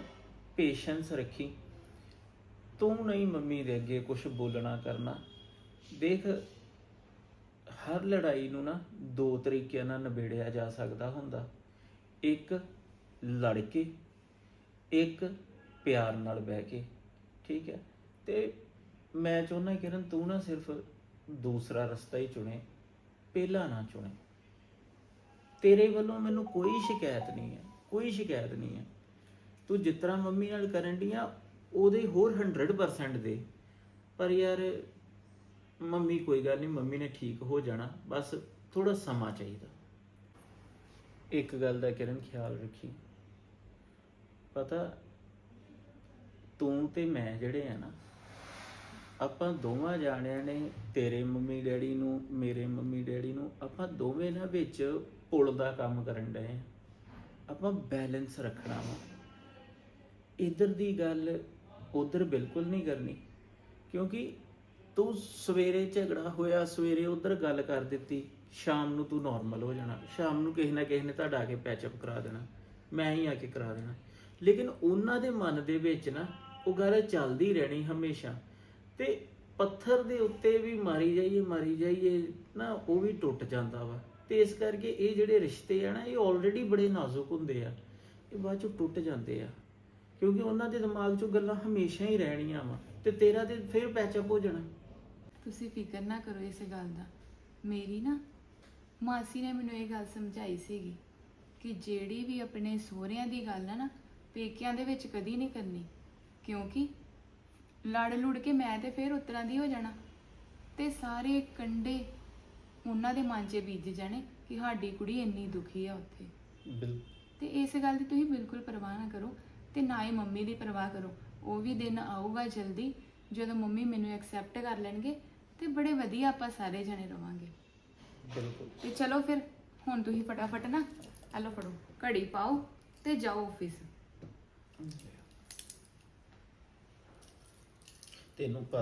ਪੇਸ਼ੈਂਸ ਰੱਖੀ। ਤੂੰ ਨਹੀਂ ਮੰਮੀ ਦੇ ਅੱਗੇ ਕੁਝ ਬੋਲਣਾ ਕਰਨਾ। ਦੇਖ, ਹਰ ਲੜਾਈ ਨੂੰ ਨਾ ਦੋ ਤਰੀਕਿਆਂ ਨਾਲ ਨਿਬੇੜਿਆ ਜਾ ਸਕਦਾ ਹੁੰਦਾ। ਇੱਕ ਲੜ ਕੇ ਇੱਕ ਪਿਆਰ ਨਾਲ ਬਹਿ ਕੇ। ਠੀਕ ਹੈ? ਤੇ ਮੈਂ ਚਾਹੁੰਦਾ ਕਿਰਨ, ਤੂੰ ਨਾ ਸਿਰਫ ਦੂਸਰਾ ਰਸਤਾ ਹੀ ਚੁਣੇ, ਪਹਿਲਾ ਨਾ ਚੁਣੇ। ਤੇਰੇ ਵੱਲੋਂ ਮੈਨੂੰ ਕੋਈ ਸ਼ਿਕਾਇਤ ਨਹੀਂ ਹੈ, ਕੋਈ ਸ਼ਿਕਾਇਤ ਨਹੀਂ ਹੈ। ਤੂੰ ਜਿਸ ਤਰ੍ਹਾਂ ਮੰਮੀ ਨਾਲ ਕਰਨ ਡੀਆਂ ਉਹਦੇ ਹੋਰ 100% ਦੇ। ਪਰ ਯਾਰ, ਮੰਮੀ ਕੋਈ ਗੱਲ ਨਹੀਂ, ਮੰਮੀ ਨੇ ਠੀਕ ਹੋ ਜਾਣਾ, ਬਸ ਥੋੜਾ ਸਮਾਂ ਚਾਹੀਦਾ। ਇੱਕ ਗੱਲ ਦਾ ਕਿਰਨ ਖਿਆਲ ਰੱਖੀ। ਪਤਾ, ਤੂੰ ਤੇ ਮੈਂ ਜਿਹੜੇ ਆ ਨਾ ਆਪਾਂ ਦੋਵਾਂ ਜਾਣਿਆਂ ਨੇ ਤੇਰੇ ਮੰਮੀ ਡੈਡੀ ਨੂੰ, ਮੇਰੇ ਮੰਮੀ ਡੈਡੀ ਨੂੰ, ਆਪਾਂ ਦੋਵੇਂ ਨਾ ਵਿੱਚ ਪੁਲ ਦਾ ਕੰਮ ਕਰਨ ਡਏ ਆ। ਆਪਾਂ ਬੈਲੈਂਸ ਰੱਖਣਾ ਵਾ। ਇਧਰ ਦੀ ਗੱਲ ਉਧਰ ਬਿਲਕੁਲ ਨਹੀਂ ਕਰਨੀ, ਕਿਉਂਕਿ ਤੂੰ ਸਵੇਰੇ ਝਗੜਾ ਹੋਇਆ, ਸਵੇਰੇ ਉਧਰ ਗੱਲ ਕਰ ਦਿੱਤੀ, ਸ਼ਾਮ ਨੂੰ ਤੂੰ ਨਾਰਮਲ ਹੋ ਜਾਣਾ। ਸ਼ਾਮ ਨੂੰ ਕਿਸੇ ਨਾ ਕਿਸੇ ਨੇ ਤੁਹਾਡਾ ਆ ਕੇ ਪੈਚਅਪ ਕਰਾ ਦੇਣਾ, ਮੈਂ ਹੀ ਆ ਕੇ ਕਰਾ ਦੇਣਾ। ਲੇਕਿਨ ਉਹਨਾਂ ਦੇ ਮਨ ਦੇ ਵਿੱਚ ਨਾ ਉਹ ਗੱਲ ਚੱਲਦੀ ਰਹਿਣੀ ਹਮੇਸ਼ਾ। ਤੇ ਪੱਥਰ ਦੇ ਉੱਤੇ ਵੀ ਮਾਰੀ ਜਾਈਏ ਮਾਰੀ ਜਾਈਏ, ਨਾ ਉਹ ਵੀ ਟੁੱਟ ਜਾਂਦਾ ਵਾ। ਤੇ ਇਸ ਕਰਕੇ ਇਹ ਜਿਹੜੇ ਰਿਸ਼ਤੇ ਆ ਨਾ, ਇਹ ਆਲਰੇਡੀ ਬੜੇ ਨਾਜ਼ੁਕ ਹੁੰਦੇ ਆ। ਇਹ ਬਾਅਦ ਚੋਂ ਟੁੱਟ ਜਾਂਦੇ ਆ। ਕਿਉਂਕਿ ਉਹਨਾਂ ਦੇ ਦਿਮਾਗ 'ਚੋਂ ਗੱਲਾਂ ਹਮੇਸ਼ਾ ਹੀ ਰਹਿਣੀਆਂ ਵਾ। ਤੇ ਤੇਰਾ ਤੇ ਫਿਰ ਪੈਚਅਪ ਹੋ ਜਾਣਾ। ਤੁਸੀਂ ਫਿਕਰ ਨਾ ਕਰੋ ਇਸ ਗੱਲ ਦਾ। ਮੇਰੀ ਨਾ ਮਾਸੀ ਨੇ ਮੈਨੂੰ ਇਹ ਗੱਲ ਸਮਝਾਈ ਸੀਗੀ ਕਿ ਜਿਹੜੀ ਵੀ ਆਪਣੇ ਸਹੁਰਿਆਂ ਦੀ ਗੱਲ ਹੈ ਨਾ, ਪੇਕਿਆਂ ਦੇ ਵਿੱਚ ਕਦੀ ਨਹੀਂ ਕਰਨੀ। ਕਿਉਂਕਿ ਲੜ ਲੁੜ ਕੇ ਮੈਂ ਤੇ ਫਿਰ ਉਤਰਾਂ ਦੀ ਹੋ ਜਾਣਾ। ਤੇ ਸਾਰੇ ਕੰਡੇ ਉਹਨਾਂ ਦੇ ਮਨ 'ਚ ਬੀਜ ਜਾਣੇ ਕਿ ਸਾਡੀ ਕੁੜੀ ਇੰਨੀ ਦੁਖੀ ਆ ਉੱਥੇ। ਬਿਲਕੁਲ ਤੇ ਇਸ ਗੱਲ ਦੀ ਤੁਸੀਂ ਬਿਲਕੁਲ ਪਰਵਾਹ ਨਾ ਕਰੋ ਤੇ ਨਾ ਹੀ ਮੰਮੀ ਦੀ ਪਰਵਾਹ ਕਰੋ। ਉਹ ਵੀ ਦਿਨ ਆਊਗਾ ਜਲਦੀ ਜਦੋਂ ਮੰਮੀ ਮੈਨੂੰ ਐਕਸੈਪਟ ਕਰ ਲੈਣਗੇ ਤੇ ਬੜੇ ਵਧੀਆ ਆਪਾਂ ਸਾਰੇ ਜਣੇ ਰਵਾਂਗੇ। ਬਿਲਕੁਲ। ਤੇ ਚਲੋ ਫਿਰ ਹੁਣ ਤੁਸੀਂ ਫਟਾਫਟ ਨਾ ਆ ਲਓ ਫੜੋ ਘੜੀ ਪਾਓ ਤੇ ਜਾਓ ਆਫਿਸ ਤੈਨੂੰ